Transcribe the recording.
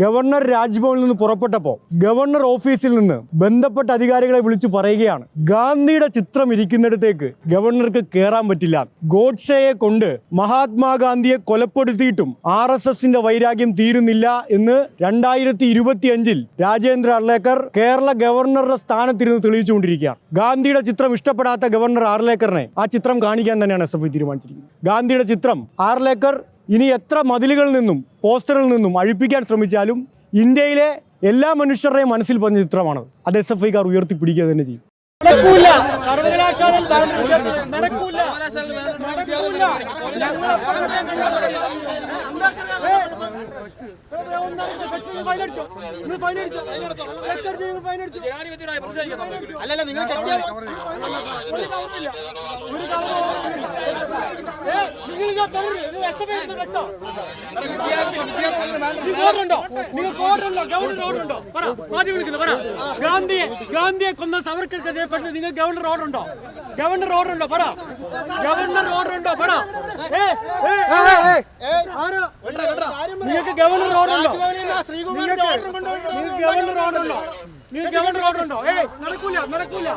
Governor രാജ്ഭവനിൽ നിന്ന് പുറപ്പെട്ടപ്പോൾ governor ഓഫീസിൽ നിന്ന് ബന്ധപ്പെട്ട അധികാരികളെ വിളിച്ചു പറയുകയാണ്. ഗാന്ധിയുടെ ചിത്രം ഇരിക്കുന്നിടത്തേക്ക് ഗവർണർക്ക് കയറാൻ പറ്റില്ല. ഗോഡ്സെയെ കൊണ്ട് മഹാത്മാഗാന്ധിയെ കൊലപ്പെടുത്തിയിട്ടും ആർ എസ് എസിന്റെ വൈരാഗ്യം തീരുന്നില്ല എന്ന് രണ്ടായിരത്തി ഇരുപത്തി അഞ്ചിൽ രാജേന്ദ്ര അർലേക്കർ കേരള ഗവർണറുടെ സ്ഥാനത്തിരുന്ന് തെളിയിച്ചുകൊണ്ടിരിക്കുകയാണ്. ഗാന്ധിയുടെ ചിത്രം ഇഷ്ടപ്പെടാത്ത ഗവർണർ ആർലേക്കറിനെ ആ ചിത്രം കാണിക്കാൻ തന്നെയാണ് എസ് എഫ് ഐ തീരുമാനിച്ചിരിക്കുന്നത്. ഗാന്ധിയുടെ ചിത്രം ആർലേക്കർ ഇനി എത്ര മതിലുകളിൽ നിന്നും പോസ്റ്ററിൽ നിന്നും അഴിപ്പിക്കാൻ ശ്രമിച്ചാലും ഇന്ത്യയിലെ എല്ലാ മനുഷ്യരുടെയും മനസ്സിൽ പറഞ്ഞ ചിത്രമാണ്. അത് എസ് എഫ് ഐക്കാർ ഉയർത്തിപ്പിടിക്കുക തന്നെ ചെയ്യും. നടക്കൂല. സർവകലാശാലയിൽ നടക്കൂല. അല്ലല്ല നിങ്ങൾ നിങ്ങൾക്ക് ഗവർണർ പറ പറ ഗാന്ധിയെ ഗാന്ധിയെ കൊന്ന സവർക്കർക്ക് ദേഹപ്പെട്ട് നിങ്ങൾ ഗവർണർ ഓർഡർ ഉണ്ടോ ഗവർണർ ഓർഡർ ഉണ്ടോ പറ ഗവർണർ ഓർഡർ ഉണ്ടോ പറ? നിങ്ങൾക്ക് ഗവർണർ ഓർഡർ ഉണ്ടോ ഗവർണർ ഉണ്ടോ നിങ്ങൾക്ക് ഗവർണർ ഓർഡർ ഉണ്ടോ ഏ നടക്കൂല നടക്കൂല